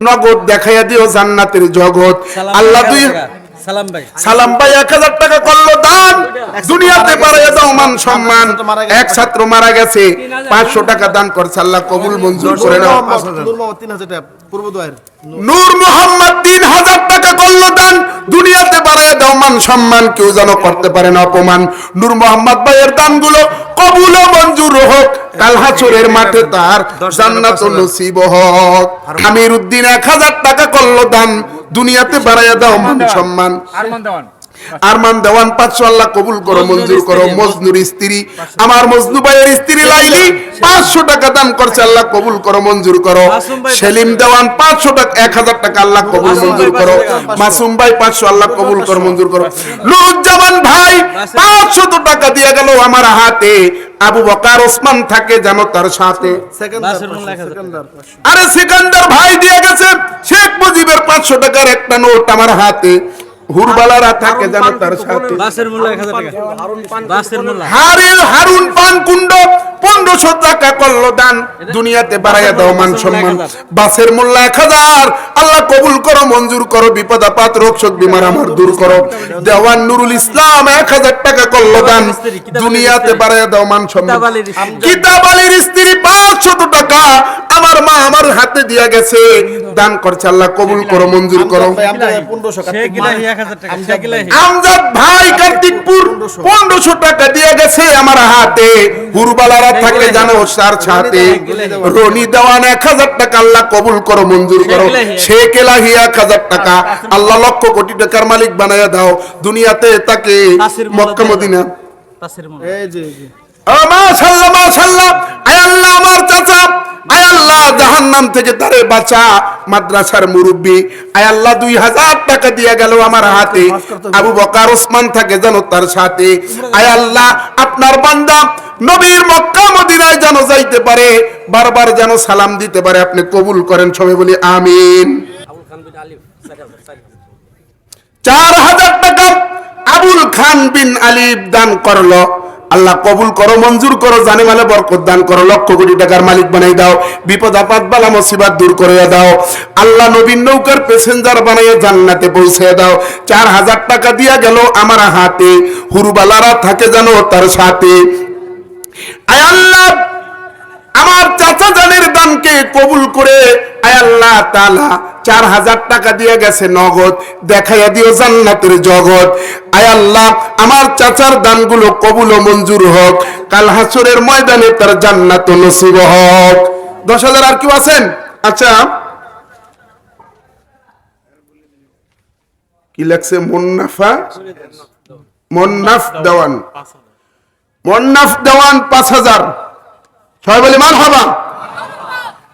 নগদ দেখাইয়া দিও জান্নাতের জগৎ। আল্লাহ দুই সালাম ভাই। সালাম ভাই এক হাজার টাকা করল দান। দুনিয়াতে বাড়াইয়া দাও মান সম্মান। এক ছাত্র মারা গেছে। পাঁচশো টাকা দান করছে আল্লাহ কবুল মঞ্জুর করে নাও। নূর মোহাম্মদ তিন হাজার টাকা করল দান। দুনিয়াতে বাড়াইয়া দাও মান সম্মান কেউ যেন করতে পারে না অপমান। নূর মোহাম্মদ ভাইয়ের দানগুলো কবুল ও মঞ্জুর হোক। কাল চোরের মাঠে তার জান্নাত নসিব হোক। আমির উদ্দিন এক হাজার টাকা করল দান। দুনিয়াতে বাড়াইয়া দাও মান সম্মান। আরমান দেওয়ান পাঁচশো আল্লাহ কবুল করো মঞ্জুর করো মজনুর স্ত্রী। আমার মজনু ভাইয়ের স্ত্রী লাইলি পাঁচশো। টাকা দান করছে আল্লাহ কবুল করো মঞ্জুর করো। সেলিম দেওয়ান পাঁচশো টাকা এক হাজার টাকা আল্লাহ কবুল মঞ্জুর করো। মাসুম ভাই পাঁচশো আল্লাহ কবুল করো মঞ্জুর করো। নুরুজ্জামান ভাই পাঁচশো টাকা দিয়ে গেল আমার হাতে। আবু বকার ওসমান থাকে যেন তার সাথে। সেকেন্ডার সেকেন্ডার আরে সিকান্দার ভাই দিয়ে গেছে। শেখ মুজিবের পাঁচশো টাকার একটা নোট আমার হাতে। হুরবালারা থাকে জানো তার সাথে। বাসের মূল্য টাকা। বাসের মূল্য। হারিল হারুন পান কুণ্ড পনেরোশো টাকা করল দান। দুনিয়াতে বাড়াইয়া দাও মান সম্মান বাসের মূল্য এক হাজার। আল্লাহ কবুল করো মঞ্জুর করো বিপদ আপদ রোগ শোক বিমার আমার দূর করো। দেওয়ান নুরুল ইসলাম এক হাজার টাকা করল দান। দুনিয়াতে বাড়াইয়া দাও মান সম্মান কিতাব আলীর স্ত্রী। কিতাব আলীর স্ত্রী পাঁচশত টাকা। আমার মা আমার হাতে দিয়া গেছে। দান করছে আল্লাহ কবুল করো মঞ্জুর করো। আমজাদ ভাই কার্তিকপুর পনেরোশো। টাকা দিয়ে গেছে আমার হাতে। হুরবালারা থাকে জানো তার সাথে রনি দেওয়ান। এক হাজার টাকা আল্লাহ কবুল করো মঞ্জুর করো। শেখ এলাহি এক হাজার টাকা। আল্লাহ লক্ষ কোটি টাকার মালিক বানাইয়া দাও। দুনিয়াতে তাকে মক্কা মদিনা। বাসের মূল্য। এই যে এই যে। ও মাশাআল্লাহ মাশাআল্লাহ আয় আল্লাহ আমার চাচা। আয় আল্লাহ জাহান্নাম থেকে তারে বাঁচা মাদ্রাসার মুরব্বী। আয় আল্লাহ দুই হাজার টাকা দিয়া গেল আমার হাতে। আবু বকার ওসমান থাকে জানো তার সাথে। আয় আল্লাহ আপনার বান্দা নবীর মক্কা মদিনায় যেন যাইতে পারে বারবার যেন সালাম দিতে পারে আপনি কবুল করেন সবাই বলি আমিন। চার হাজার টাকা আবুল খান বিন আলিফ দান করল। আল্লাহ কবুল করো, মঞ্জুর করো, জানে মালে বরকত দান করো, লক্ষ কোটি টাকার মালিক বানাই দাও, বিপদ, আপদ, বালা, মুসিবাত দূর করে দাও। আল্লাহ নবীন নৌকার প্যাসেঞ্জার বানাইয়ে জান্নাতে পৌঁছে দাও। চার হাজার টাকা দিয়া গেল আমার হাতে, হুরুবালারা থাকে জানো তার সাথে। আয় আল্লাহ, আমার চাচা জানের দানকে কবুল করে আল্লাহ তাআলা চার হাজার টাকা দিয়ে গেছে নগদ, দেখাইয়া দিও জান্নাতের জগৎ। আল্লাহ, আমার চাচার দানগুলো কবুল মঞ্জুর হোক। কাল হাসরের ময়দানে তার জান্নাত নসিব হোক। দশ হাজার আর কেউ আছেন? আচ্ছা। কি লাগছে মুন্নাফা? মুন্নাফ দেওয়ান। মুন্নাফ দেওয়ান পাঁচ হাজার। সবাই বলে মার হবা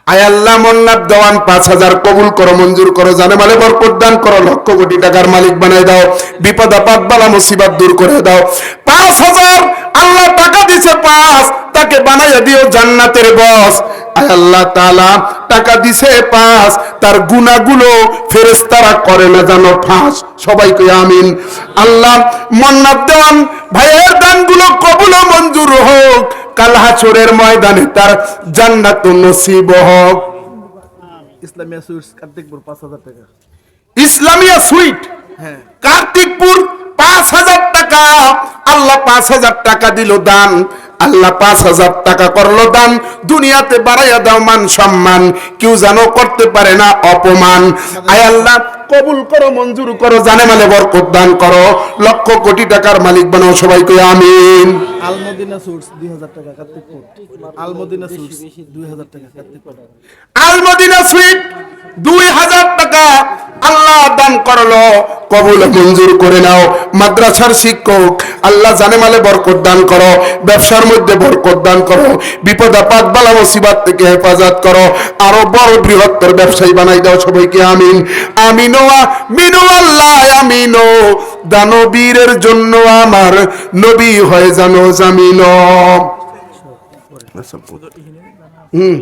আয় আল্লাহ মন্নাব দেওয়ান পাঁচ হাজার কবুল করো, মঞ্জুর করো জানে মালে বরকত দান করো, লক্ষ কোটি টাকার মালিক বানাই দাও, বিপদ আপদ বালা মুসিবত দূর করে দাও। পাঁচ হাজার আল্লাহ টাকা দিছে পাঁচ, তাকে বানাইয়া দিও জান্নাতের বস আল্লাহ তাআলা টাকা দিছে পাঁচ, তার গুনাহগুলো ফেরেশতারা করে না জানো ফাঁস। সবাইকে আমিন। আল্লাহ মন্নাব দেওয়ান ভাইয়ের দানগুলো কবুল ও মঞ্জুর হোক। কাল হাসরের ময়দানে তার জান্নাত নসিব হোক ইসলামিয়া সুইটস কার্তিকপুর পাঁচ হাজার টাকা। ইসলামিয়া সুইট? হ্যাঁ। কার্তিকপুর পাঁচ হাজার টাকা। আল্লাহ পাঁচ হাজার টাকা দিল দান। আল্লাহ পাঁচ হাজার টাকা করল দান। দুনিয়াতে বাড়াইয়া দাও মান সম্মান। কেউ জানো করতে পারে না অপমান। আয় আল্লাহ কবুল করো মঞ্জুর করো জানে মানে বরকত দান করো লক্ষ কোটি টাকার মালিক বানাও সবাইকে আমিন। আলমদিনা দুই হাজার টাকা আলমদিনা টাকা আলমদিনা সুইট আল্লাহ দান করল কবুল মঞ্জুর করে নাও। মাদ্রাসার শিক্ষক আল্লাহ জানে মালে বরকত দান করো ব্যবসার মধ্যে বরকত দান করো বিপদ আপদ বালা মুসিবাত থেকে হেফাজত করো আরও বড় বৃহত্তর ব্যবসায়ী বানাই দাও সবাইকে আমিন। মিনু আল্লাহ আমিনো। দানবীরের জন্য আমার নবী জানো জামিনো। হুম।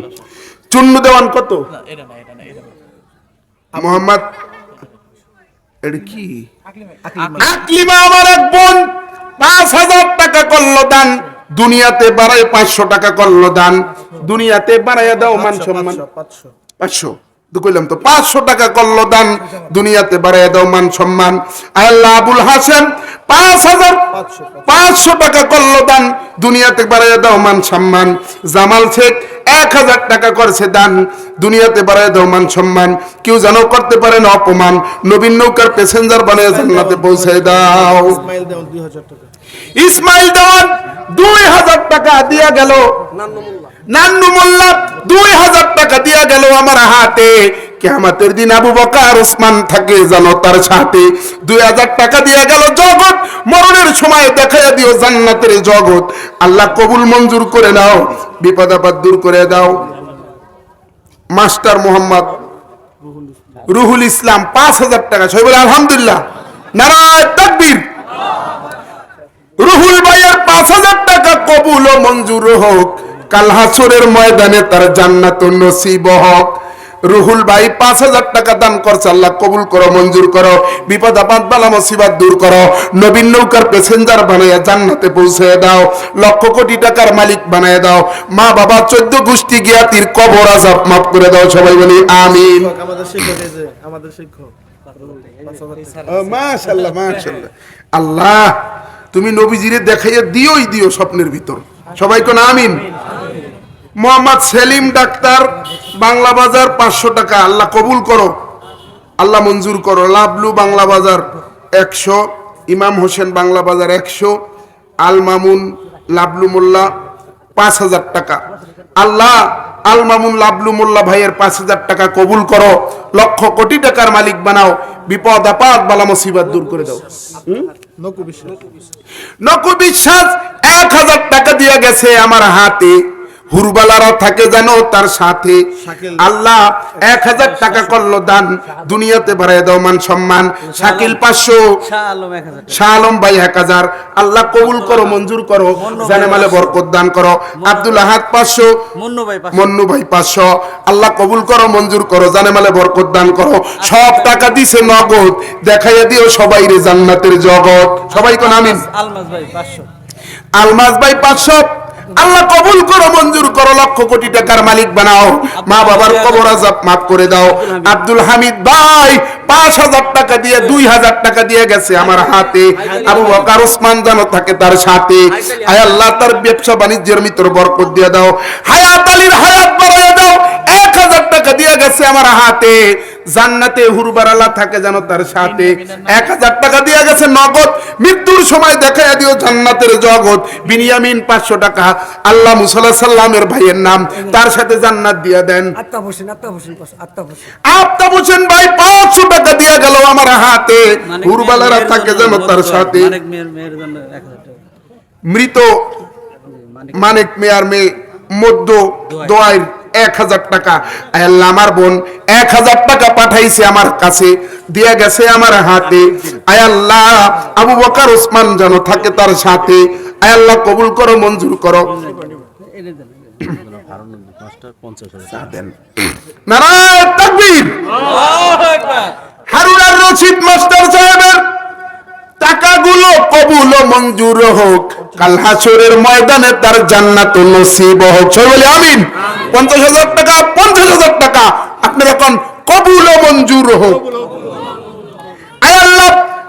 চূন্য দেওয়ান কত? মোহাম্মদ এটা কি? আকলিমা আমার এক বোন, পাঁচ হাজার টাকা করল দান। দুনিয়াতে বাড়ায় পাঁচশো টাকা করল দান। দুনিয়াতে বাড়াইয়া দাও মান সম্মান। পাঁচশো। তো কইলাম তো পাঁচশো টাকা করল দান দুনিয়াতে বাড়াইয়া দাও মান সম্মান। আল্লাহ আবুল হাসেন পাঁচ হাজার পাঁচশো টাকা। করল দান দুনিয়াতে বাড়াইয়া দাও মান সম্মান। জামাল শেখ এক হাজার টাকা করছে দান দুনিয়াতে বাড়াইয়া দাও মান সম্মান। কেউ যেন করতে পারে না অপমান নবীন নৌকার প্যাসেঞ্জার বানিয়ে জান্নাতে পৌঁছে দাও। ইসমাইল দেওয়ান দুই হাজার টাকা। ইসমাইল দেওয়ান দুই হাজার টাকা দিয়া গেল। নান্নু মোল্লা দুই হাজার টাকা দিয়া গেল আমার হাতে। কেমাতের দিন আবু বকার ওসমান থাকে জানো তার সাথে। দুই হাজার টাকা দিয়া গেল জগৎ, মরণের সময় দেখাইয়া দিও জান্নাতের জগৎ। আল্লাহ কবুল মঞ্জুর করে নাও, বিপদ আপদ দূর করে দাও। মাস্টার মোহাম্মদ রুহুল ইসলাম, পাঁচ হাজার টাকা। সবাই বলে, আলহামদুলিল্লাহ। নারায় তাকবীর। রুহুল ভাইয়ের পাঁচ হাজার টাকা কবুল ও মঞ্জুর হোক। কাল হাসুরের ময়দানে তার জান্নাত নসিব হোক। রুহুল ভাই পাঁচ হাজার টাকা দান করছে আল্লাহ কবুল করো মঞ্জুর করো বিপদ আপদ বালা মুসিবত দূর করো। নবীন নৌকার প্যাসেঞ্জার বানাইয়া জান্নাতে পৌঁছে দাও। লক্ষ কোটি টাকার মালিক বানায় দাও। মা বাবা চোদ্দ গোষ্ঠী জ্ঞাতির কবর আজাব মাফ করে দাও সবাই বলি আমিন। আমাদের শিক্ষক আমাদের শিক্ষক। পাঁচ হাজার টাকা। মাশাল্লাহ মাশাল্লাহ আল্লাহ তুমি নবীজিরে দেখাইয়া দিওই দিও স্বপ্নের ভিতর। সবাই কোন আমিন? মোহাম্মদ সেলিম ডাক্তার বাংলা বাজার পাঁচশো টাকা। আল্লাহ কবুল করো আল্লাহ মঞ্জুর করো। লাভলু বাংলা বাজার একশো ইমাম হোসেন বাংলা বাজার একশো আল মামুন লাভলু মোল্লা পাঁচ হাজার টাকা। আল্লাহ আল মামুন লাভলু মোল্লা ভাইয়ের পাঁচ হাজার টাকা কবুল করো। লক্ষ কোটি টাকার মালিক বানাও। বিপদ আপাত বালা মুসিবত দূর করে দাও। নকু বিশ্বাস এক হাজার টাকা দিয়ে গেছে আমার হাতে। হুরবালারা থাকে জানো তার সাথে আল্লাহ এক হাজার টাকা করল দান দুনিয়াতে বাড়াই দাও মান সম্মান। শাকিল। পাঁচশো। শাহ আলম ভাই এক হাজার। আল্লাহ কবুল করো মঞ্জুর করো জানে মালে বরকত দান করো। আব্দুল আহাদ পাঁচশো। মুন্নু ভাই পাঁচশো। আল্লাহ কবুল করো মঞ্জুর করো জানে মালে বরকত দান করো। সব টাকা দিছে নগদ। দেখাইয়া দিও সবাই রে জান্নাতের জগৎ। সবাই কোন আমিন? আলমাজ ভাই পাঁচশো। আলমাজ ভাই পাঁচশো। আল্লাহ কবুল করো মঞ্জুর করো লক্ষ কোটি টাকার মালিক বানাও। মা বাবার কবর আজাব মাফ করে দাও। আব্দুল হামিদ। ভাই পাঁচ হাজার টাকা দিয়ে দুই হাজার টাকা দিয়ে গেছে আমার হাতে। আবু বকার ওসমান যেন থাকে তার সাথে। আয় আল্লাহ তার ব্যবসা বাণিজ্যের মিত্র বরকত দিয়ে দাও। হায়াত আলীর হায়াত বাড়াইয়া দাও। এক হাজার টাকা দিয়ে গেছে আমার হাতে। জান্নাতে হুরবারালা থাকে যেন তার সাথে। এক হাজার টাকা দিয়ে গেছে নগদ। মৃত্যুর সময় দেখা দিও জান্নাতের জগৎ। বিনিয়ামিন পাঁচশো টাকা। আল্লাহ মুসাল্লাহ সাল্লামের ভাইয়ের নাম। তার সাথে জান্নাত দিয়ে দেন। আত্তাব হোসেন আত্তাব হোসেন আত্তাব হোসেন আফতাব হোসেন ভাই পাঁচশো টাকা দিয়ে গেল আমার হাতে। হুরবালারা থাকে যেন তার সাথে। মানিক মিয়ার মেয়ের জন্য এক হাজার টাকা। মৃত মানিক মেয়ার মেয়ে মধ্য দোয়াইর এক হাজার টাকা। আল্লাহ আমার বোন এক হাজার টাকা পাঠাইছে আমার কাছে, দিয়ে গেছে আমার হাতে। আবু বকার ওসমান যেন থাকে তার সাথে। কবুল করো, মঞ্জুর করো। টাকাগুলো কবুল মঞ্জুর হোক। কাল হাসরের ময়দানে তার জান্নাত নসিব হোক। আমিন। পঞ্চাশ হাজার টাকা, পঞ্চাশ হাজার টাকা। আপনার এখন কবুল মঞ্জুর হোক।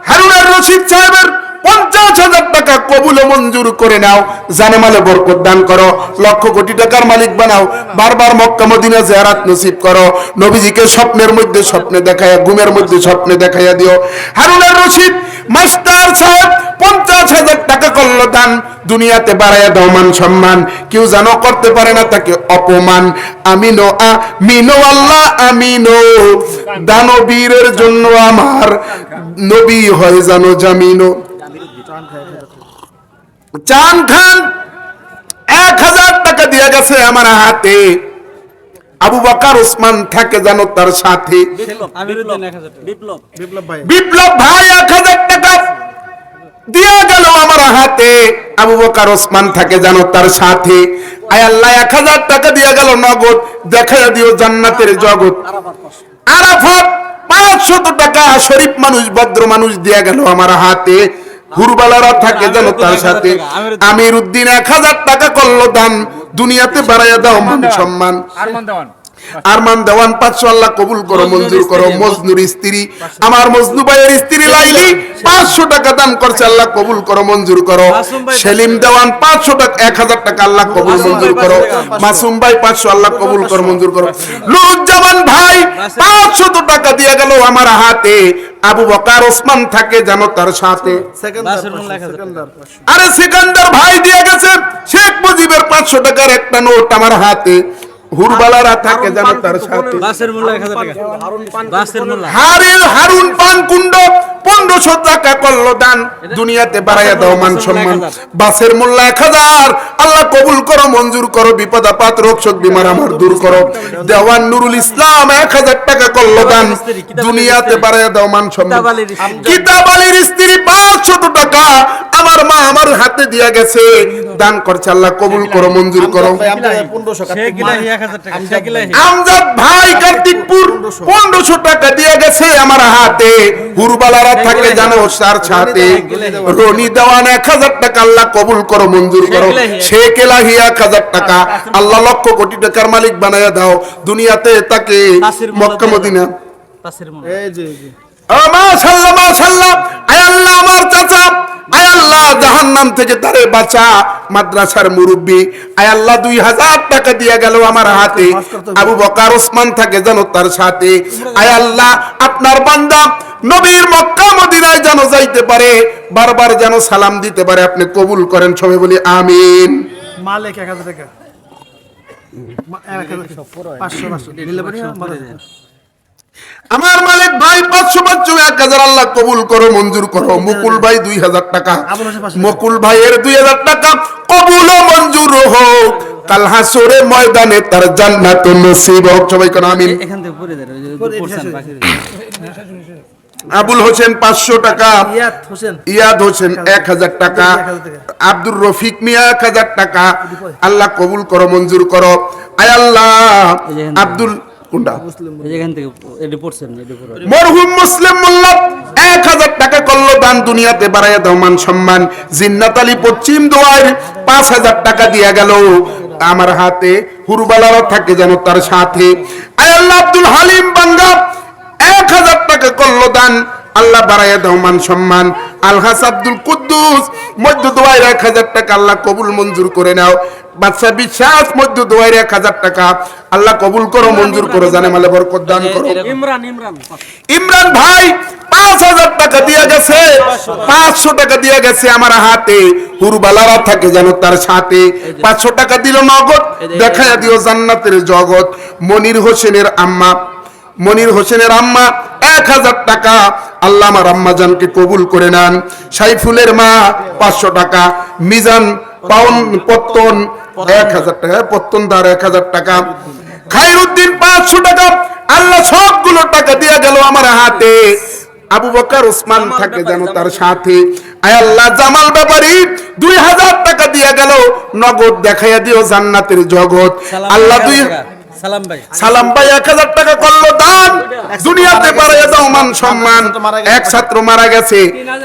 হারুনার রশিদ সাহেবের পঞ্চাশ হাজার টাকা কবুল মঞ্জুর করে নাও। জানে মালে বরকত দান করো। লক্ষ কোটি টাকার মালিক বানাও। বারবার মক্কা, মদিনা জিয়ারাত নসিব করো। নবীজিকে স্বপ্নের মধ্যে স্বপ্নে দেখায়া ঘুমের মধ্যে স্বপ্নে দেখাইয়া দিও। হারুনার রশিদ মাস্টার সাহেব পঞ্চাশ হাজার টাকা করল দান। দুনিয়াতে বাড়াইয়া দাও মান সম্মান। কেউ জানো করতে পারে না তাকে অপমান। আমিনো আমিনো আল্লাহ আমিনো। দানবীরের জন্য আমার নবী হয় জানো জামিনো। চান খান এক হাজার টাকা দিয়ে গেছে আমার হাতে। আবু বাকার ওসমান থাকে জানো তার সাথে। আমিরুদ্দিন এক হাজার টাকা। বিপ্লব। বিপ্লব ভাই বিপ্লব ভাই এক হাজার টাকা। দিয়ে গেল আমার হাতে। আবু বকার, ওসমান থাকে জানো তার সাথে। আয় আল্লাহ, এক হাজার টাকা দিয়ে গেল নগদ। দেখা দিও জান্নাতের জগৎ। আরাফাত, পাঁচশত টাকা শরীফ মানুষ, ভদ্র মানুষ দিয়ে গেল আমার হাতে। হুরবালারা থাকে যেন তার সাথে। আমির উদ্দিন এক হাজার টাকা করল দান। দুনিয়াতে বাড়াইয়া দাও মান সম্মান। আরমান দেওয়ান পাঁচশো আল্লাহ কবুল করো মঞ্জুর করো মজনুর স্ত্রী। আমার মজনু ভাইয়ের স্ত্রী লাইলি পাঁচশো টাকা। দান করছে আল্লাহ কবুল করো মঞ্জুর করো। সেলিম দেওয়ান পাঁচশো টাকা এক হাজার টাকা আল্লাহ কবুল মঞ্জুর করো। মাসুম ভাই পাঁচশো আল্লাহ কবুল করো মঞ্জুর করো। নুরুজ্জামান ভাই পাঁচশো। টাকা দিয়ে গেল আমার হাতে। আবু বকার ওসমান থাকে যেন তার সাথে। আরে সিকান্দার ভাই দিয়ে গেছে। শেখ মুজিবের পাঁচশো টাকার একটা নোট আমার হাতে। হুরবালারা থাকে জানো তার সাথে। হারিল হারুন পান কুণ্ড পনেরোশো টাকা করল দান। দুনিয়াতে বাড়াইয়া দাও মান সম্মান। বাসের মূল্য এক হাজার আল্লাহ কবুল করো মঞ্জুর করো বিপদ আপদ রোগ শোক বিমার আমার দূর করো। দেওয়ান নুরুল ইসলাম এক হাজার টাকা করল দান। দুনিয়াতে বাড়াইয়া দাও মান সম্মান। স্ত্রী। কিতাব আলীর স্ত্রী পাঁচশত টাকা আমার মা আমার হাতে দিয়া গেছে। দান করছে আল্লাহ কবুল করো মঞ্জুর করো। আমজাদ ভাই। কার্তিকপুর পনেরোশো। টাকা দিয়ে গেছে আমার হাতে। হুরবালারা থাকে জানো তার সাথে রনি দেওয়ান এক হাজার টাকা আল্লাহ কবুল করো মঞ্জুর করো। শেখ এলাহি এক হাজার টাকা। আল্লাহ লক্ষ কোটি টাকার মালিক বানায়া দাও। দুনিয়াতে তাকে মক্কা মদিনা। বাসের মূল্য এই যে এই যে। ও মাশাআল্লাহ মাশাআল্লাহ আয় আল্লাহ আমার চাচা। আয় আল্লাহ জাহান্নাম থেকে তারে বাঁচা মাদ্রাসার মুরব্বী। আয় আল্লাহ দুই হাজার টাকা দিয়ে গেল আমার হাতে। আবু বকার ওসমান থাকে জানো তার সাথে। আয় আল্লাহ আপনার বান্দা নবীর মক্কা মদিনায় যেন যাইতে পারে বারবার যেন সালাম দিতে পারে আপনি কবুল করেন সবাই বলি আমিন। মালিক এক হাজার টাকা। পাঁচশো পাঁচশো। আমার মালিক ভাই পাঁচশো পাঁচশো এক হাজার আল্লাহ কবুল করো মঞ্জুর করো। মুকুল ভাই দুই হাজার টাকা। আবুল হোসেন পাঁচশো। মুকুল ভাইয়ের দুই হাজার টাকা। কবুল ও মঞ্জুর হোক। কাল হাসরে ময়দানে তার জান্নাত নসিব হোক। সবাই কোন আমিন? আবুল হোসেন পাঁচশো টাকা। ইয়াদ হোসেন। এক হাজার টাকা। আব্দুর রফিক মিয়া এক হাজার টাকা। আল্লাহ কবুল করো মঞ্জুর করো। আয় আল্লাহ। আব্দুল কোনটা? এখান থেকে এটি পড়ছেন মরহুম মুসলিম মোল্লা এক হাজার টাকা করল দান দুনিয়াতে বাড়াইয়া দাও মান সম্মান। জিন্নাত আলী পশ্চিম দোয়ার পাঁচ হাজার টাকা দিয়া গেল। আমার হাতে হুরবালারও থাকে যেন তার সাথে। আয় আল্লাহ আব্দুল হালিম বাঙ্গা এক হাজার টাকা করল দান। আল্লাহ বাড়াইয়া দাও মান সম্মান। আলহাস আব্দুল কুদ্দুস মধ্য দোয়ার এক হাজার টাকা আল্লাহ কবুল মঞ্জুর করে নাও। বাদশা বিশ্বাস মধ্য দোয়ার এক হাজার টাকা আল্লাহ কবুল করো মঞ্জুর করো জানে মালে বরকত দান করো। ইমরান। ইমরান ইমরান। ভাই পাঁচ হাজার টাকা দিয়ে গেছে। পাঁচশো টাকা দিয়ে গেছে আমার হাতে। হুরবালারা থাকে যেন তার সাথে। পাঁচশো টাকা দিল নগদ। দেখায় দিও জান্নাতের জগৎ। মনির হোসেনের আম্মা। মনির হোসেনের আম্মা। এক হাজার টাকা আল্লাহ আমার আম্মা কবুল করে নেন। সাইফুলের মা পাঁচশো টাকা মিজান পাউন পত্তন এক হাজার টাকা পত্তন দার এক হাজার টাকা। খাইরুদ্দিন পাঁচশো টাকা আল্লাহ সবগুলো টাকা দিয়ে গেল আমার হাতে। আবু বকর ওসমান থাকে যেন তার সাথে। আয় আল্লাহ জামাল ব্যাপারী দুই হাজার টাকা দিয়ে গেল। নগদ দেখাইয়া দিও জান্নাতের জগৎ। আল্লাহ দুই সালাম ভাই। এক হাজার টাকা করল দান। দুনিয়াতে বাড়াইয়া দাও মান সম্মান। এক ছাত্র মারা গেছে।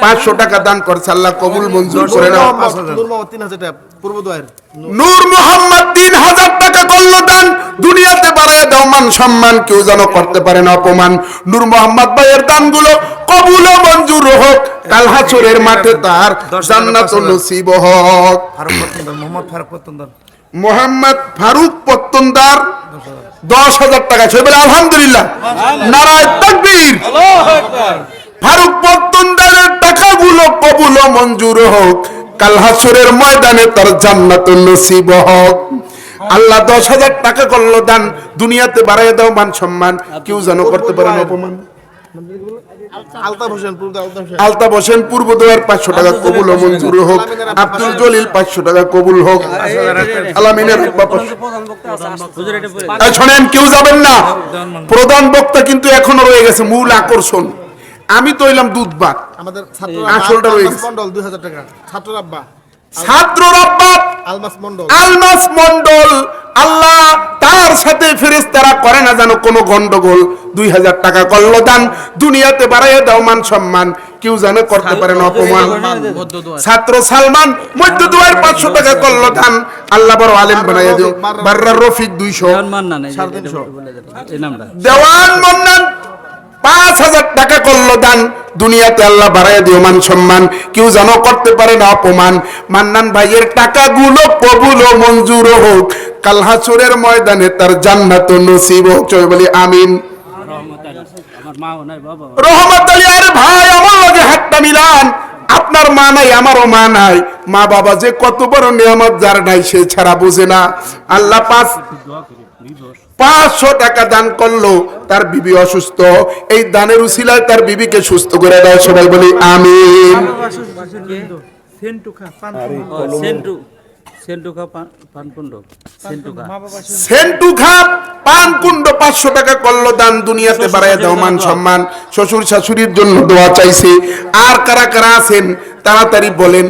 পাঁচশো টাকা দান করছে। আল্লাহ কবুল মঞ্জুর করে নাও। নূর মোহাম্মদ তিন হাজার টাকা করল দান। দুনিয়াতে বাড়ায় দাও মান সম্মান। কেউ যেন করতে পারে না অপমান। নূর মোহাম্মদ ভাইয়ের দানগুলো কবুল ও মঞ্জুর হোক। কাল হাসরের মাঠে তার জান্নাত নসিব হোক। ফারুক মোহাম্মদ ফারুক মোহাম্মদ ফারুক পত্তনদার দশ হাজার টাকা বলে আলহামদুলিল্লাহ। নারায় তাকবীর। ফারুক পত্তনদারের টাকাগুলো কবুল মঞ্জুর হোক। কাল হাসরের ময়দানে তার জান্নাত নসিব হোক। আল্লাহ দশ হাজার টাকা করল দান। দুনিয়াতে বাড়াই দাও মান সম্মান। কেউ যেন করতে পারে না অপমান। আলতাফ হোসেন পূর্ব আলতাফ হোসেন পূর্ব দোয়ার পাঁচশো টাকা কবুল মঞ্জুর হোক আব্দুল জলিল পাঁচশো টাকা কবুল হোক আলামিনের শোনেন কেউ যাবেন না। প্রধান বক্তা। কিন্তু এখনও রয়ে গেছে মূল আকর্ষণ। আমি তো হইলাম দুধবাক আমাদের ছাত্র আসলটা রয়ে গেছে। মন্ডল দুই হাজার টাকা। ছাত্র আব্বা। ছাত্র রব্বাত আলমাস মন্ডল আলমাস মন্ডল আল্লাহ তার সাথে ফেরেশতারা করে না জানো কোনো গন্ডগোল। দুই হাজার টাকা করল দান দুনিয়াতে বাড়াইয়া দাও মান সম্মান। কেউ জানে করতে পারে না অপমান। ছাত্র সালমান মধ্য দুয়ার পাঁচশো টাকা করল দান আল্লাহ বড় আলেম বানাইয়া দিও। বার্রার রফিক দুইশো। মান দেওয়ান মন্নান পাঁচ হাজার টাকা করল দান দুনিয়াতে আল্লাহ বাড়াইয়া দিও, মান সম্মান। কেউ জানো করতে পারে না অপমান। মান্নান ভাইয়ের টাকাগুলো কবুল ও মঞ্জুর হোক। কালহাসুরের ময়দানে তার জান্নাত নসিব হোক। চলে বলি, আমিন। রহমত আলী, আরে ভাই, আমার লগে হাতটা মিলান। আপনার মা নাই, আমারও মা নাই। মা বাবা যে কত বড় নিয়ামত, যার নাই, সে ছাড়া বুঝে না। আল্লাহ পাঁচ পাঁচশো টাকা দান করল তার বিবি অসুস্থ। এই দানের উসিলায় তার বিবিকে সুস্থ করে দেয় সবাই বলি পাঁচশো টাকা করল দান দুনিয়াতে বাড়ায় দাও মান সম্মান। শ্বশুর শাশুড়ির জন্য দোয়া চাইছে। আর কারা কারা আছেন তাড়াতাড়ি বলেন।